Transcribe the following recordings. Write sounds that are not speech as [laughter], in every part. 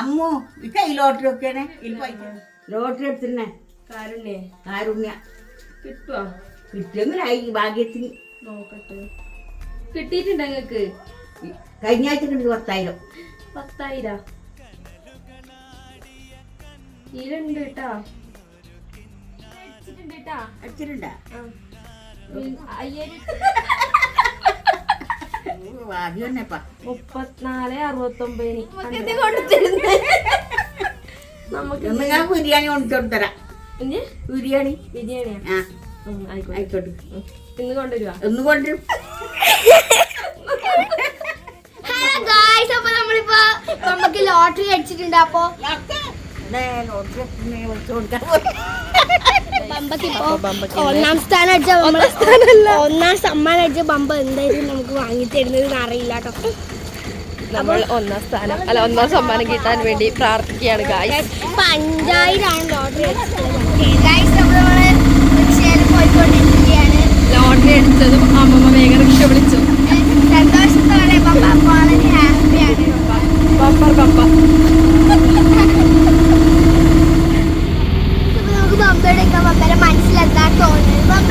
അമ്മു ഇപ്പൊ ഈ ലോട്ടറി പൈസ. ലോട്ടറി എടുത്തിരുന്നേ. കാരുണ്യേ. കാരുണ്യ. കിട്ടുവോ? കിട്ടിയെങ്കിലായി ഭാഗ്യത്തിന്. നോക്കട്ടെ. കിട്ടിയിട്ടുണ്ട് ഞങ്ങക്ക് കഴിഞ്ഞ ആഴ്ച കിട്ടി പത്തായിരം. പത്തായിരം? ഇതിലുണ്ട് കേട്ടാ അടിച്ചിട്ടുണ്ട് അയ്യായിരം. [laughs] മുപ്പത്തിനാല് അറുപത്തൊമ്പതിന് നമുക്ക് ബിരിയാണി കൊണ്ടുതരാം ബിരിയാണി? ബിരിയാണിയാ? ആയിക്കോട്ടെ. ഇന്ന് കൊണ്ടുവരുവാ? കൊണ്ടുവരും അപ്പൊ നമ്മളിപ്പോ നമുക്ക് ലോട്ടറി അടിച്ചിട്ടുണ്ട് അപ്പൊ ലോട്ടറി കൊടുക്കാൻ ബമ്പക്ക് ഇപ്പൊ ഒന്നാം സ്ഥാനം അടിച്ച ഒന്നാം സ്ഥാനമല്ല. ഒന്നാം സമ്മാനം അടിച്ച ബമ്പ എന്തായാലും നമുക്ക് വാങ്ങി തരുന്നത് അറിയില്ല കേട്ടോ. നമ്മൾ ഒന്നാം സ്ഥാനം അല്ല ഒന്നാം സമ്മാനം കിട്ടാൻ വേണ്ടി പ്രാർത്ഥിക്കുകയാണ് ഗായ്സ് ഇപ്പൊ അഞ്ചായിരമാണ് ലോട്ടറി ലോട്ടറി അടിച്ചതും അമ്മമ്മ വേഗം റിക്ഷ വിളിച്ചു സന്തോഷത്തോടെ ബമ്പ വളരെ ഹാപ്പിയാണ് ബമ്പർ ബമ്പ ഇപ്പൊ നമുക്ക് ബമ്പയുടെ ഒക്കെ ബമ്പയുടെ മനസ്സിലെന്താ തോന്നുന്നത് ബമ്പ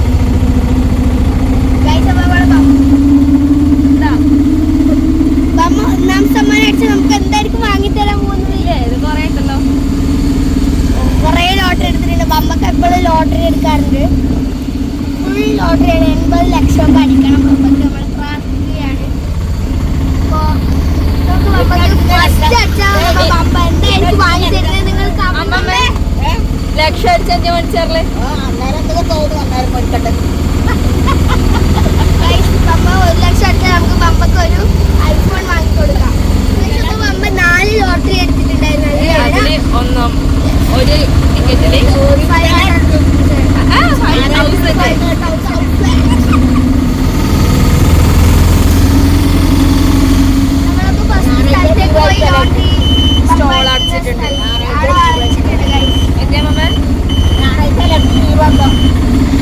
ലക്ഷം അടിച്ചഞ്ച് അന്നേരം Guys, ബമ്മ ഒരു ലക്ഷം അടിച്ചാൽ നമുക്ക് ബമ്മക്ക് ഒരു ഐഫോൺ വാങ്ങി കൊടുക്കാം ഇപ്പൊ ബമ്മ നാല് ലോട്ടറി എടുത്തിട്ടുണ്ടായിരുന്നു അതിലാണ് അതിൽ ഒന്നാം ഒരു ടിക്കറ്റിൽ ഫൈവ് ഹൺഡ്രഡ് Stall അടച്ചിട്ടുണ്ട്. എന്തേ അമ്മമ്മ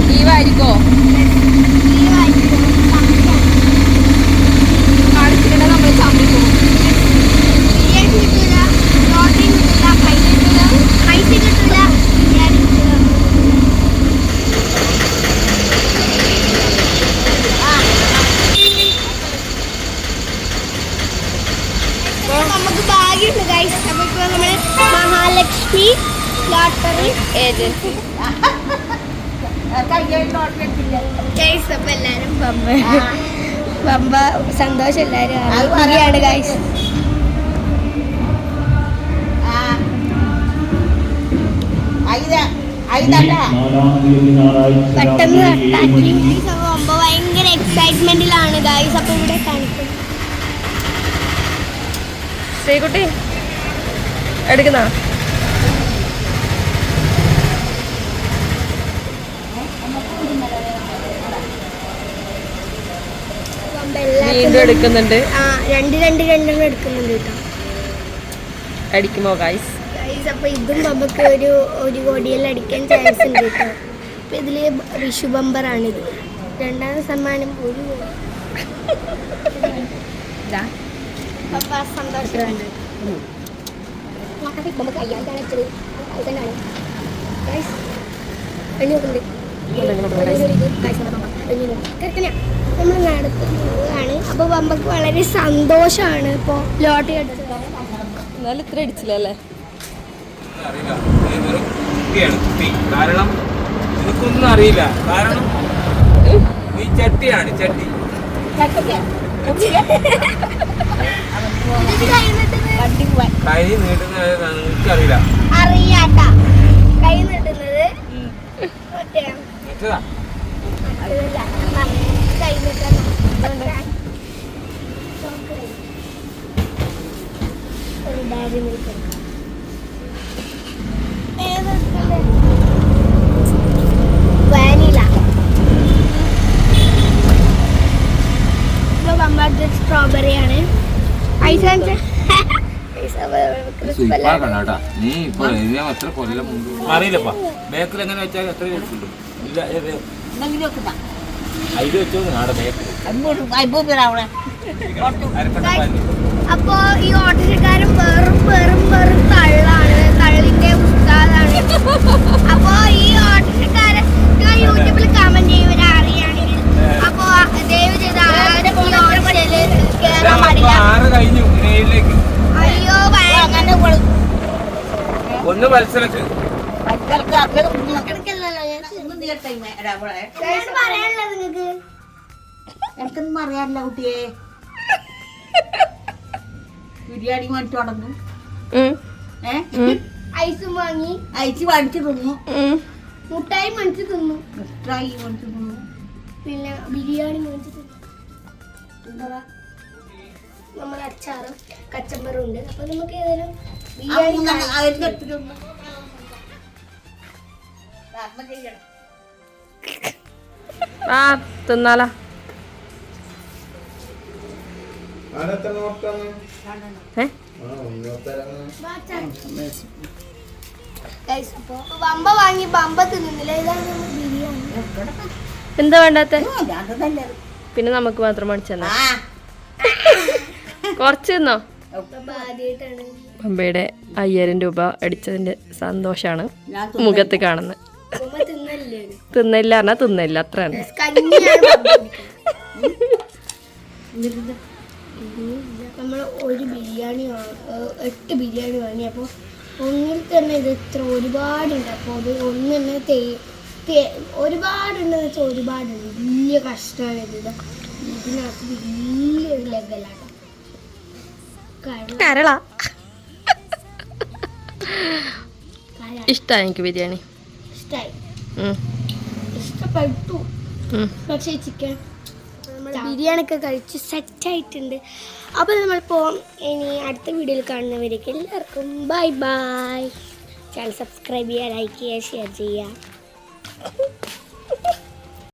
ലീവായിരിക്കോ കാണിച്ചിട്ടുണ്ടെ നമ്മൾ ചമ്മി പോകും നമുക്ക് ഭാഗ്യമുണ്ട് ഗൈസ് നമുക്ക് നമ്മൾ മഹാലക്ഷ്മി ലോട്ടറി ഏജൻസി ഗൈസ് അപ്പൊ എല്ലാരും ബമ്പ ബമ്പ സന്തോഷം എല്ലാരും. ഗൈസ് പെട്ടെന്ന് ഭയങ്കര എക്സൈറ്റ്മെന്റിലാണ് ഗൈസ് അപ്പൊ ഇവിടെ കാണിക്കുന്നത് ശ്രീകുട്ടി എടുക്കുന്ന? വീണ്ടും എടുക്കുന്നുണ്ട്. ആ രണ്ട് രണ്ട് രണ്ടെണ്ണം എടുക്കുന്നുണ്ട് കേട്ടോ. അടിക്കുമോ ഗൈസ് ഗൈസ് അപ്പൊ ഇതും നമുക്ക് ഒരു ഒരു കോടിയെല്ലാം അടിക്കാൻ ചാൻസ് ഉണ്ട് കേട്ടോ. അപ്പൊ ഇതിൽ ആണ് ബമ്പറാണിത്. രണ്ടാം സമ്മാനം ഒരു കോടി. അപ്പൊ സന്തോഷമുണ്ട്. നമുക്ക് നമ്മൾ നടത്തുന്നതാണ് അപ്പോൾ നമുക്ക് വളരെ സന്തോഷമാണ് ഇപ്പോൾ ലോട്ടറി എടുത്തത്. എന്നാലും ഇത്ര അടിച്ചില്ലല്ലേ കാരണം നിനക്കൊന്നും അറിയില്ല. കാരണം നീ ചട്ടിയാണ് ചട്ടി. കൈ നീട്ടുന്ന നിനക്കറിയില്ല. അറിയാട്ട. കൈ നീട്ടുന്നത് ഒറ്റയാണ്. നിൽക്കുക അതല്ല, കൈ നീട്ടണം. ഒരു ഡയറി മിൽക്ക് എടുക്കാം. വാനില സ്ട്രോബെറി ആണ്. ഐസ് കേട്ടാ. നീ ഇപ്പൊ എത്ര കൊല്ലം മുമ്പ് അറിയില്ലപ്പാ. ബേക്കിൽ എങ്ങനെ വെച്ചാൽ എത്ര വെച്ചിട്ടുള്ളൂ ഇല്ല. അതിൽ വെച്ചോ നാടെ ബേക്കിൽ അപ്പോ ഈ ഓട്ടോറിക്ഷക്കാരൻ വെറും വെറും വെറും തള്ളാണ്. തള്ളിന്റെ ഉസ്താദാണ്. അപ്പോ ഈ ഓട്ടോറിക്ഷക്കാരൻ യൂട്യൂബിൽ കമന്റ് ചെയ്യുവരെ അറിയാണെങ്കിൽ. അപ്പോ ദയവ് ചെയ്ത് കേറാൻ പാടില്ല. അയ്യോ അങ്ങനെ ഒന്ന് മത്സരക്ക്. മറ്റവർക്ക് അങ്ങനെ കൊടുക്കണം. ബിരിയാണി മേടിച്ചു നടന്നു ഐസും വാങ്ങി. ഐസ് മേടിച്ചു തിന്നു. മുട്ടായി മേടിച്ച് തിന്നു. മുട്ടായി മേടിച്ചു തിന്നു. പിന്നെ ബിരിയാണി മേടിച്ച് തിന്നു. എന്താ? നമ്മുടെ അച്ചാറും കച്ചമ്പറും ഉണ്ട്. അപ്പൊ നമുക്ക് ഏതായാലും ബിരിയാണി. ആ തിന്നാലാ. എന്താ വേണ്ടാത്ത. പിന്നെ നമുക്ക് മാത്രം കുറച്ച് തിന്നോ? അപ്പൊ ആദ്യമായിട്ടാണ് പമ്പയുടെ അയ്യായിരം രൂപ അടിച്ചതിന്റെ സന്തോഷാണ് മുഖത്ത് കാണുന്നത് തിന്നല്ലേ പറഞ്ഞാ തിന്നില്ല. അത്രയാണ്. [laughs] നമ്മൾ ഒരു ബിരിയാണി എട്ട് ബിരിയാണി വാങ്ങി. അപ്പോൾ ഒന്നിൽ തന്നെ ഇത് ഇത്ര ഒരുപാടുണ്ട്. അപ്പോൾ അത് ഒന്ന് തന്നെ തേ ഒരുപാടുണ്ടെന്ന് വെച്ചാൽ ഒരുപാടുണ്ട്. വലിയ കഷ്ടമാണ് ഇത്. ഇതാ. ഇതിനകത്ത് വലിയൊരു ലെവലാണ് കരള. ഇഷ്ടമായി എനിക്ക് ബിരിയാണി. ഇഷ്ടമായി ഇഷ്ടപ്പെട്ടു. പക്ഷേ ചിക്കൻ നമ്മൾ ബിരിയാണി ഒക്കെ കഴിച്ച് സെറ്റായിട്ടുണ്ട് അപ്പോൾ നമ്മളിപ്പോൾ ഇനി അടുത്ത വീഡിയോയിൽ കാണുന്നവരേക്ക് എല്ലാവർക്കും ബൈ ബൈ. ചാനൽ സബ്സ്ക്രൈബ് ചെയ്യുക ലൈക്ക് ചെയ്യുക ഷെയർ ചെയ്യുക.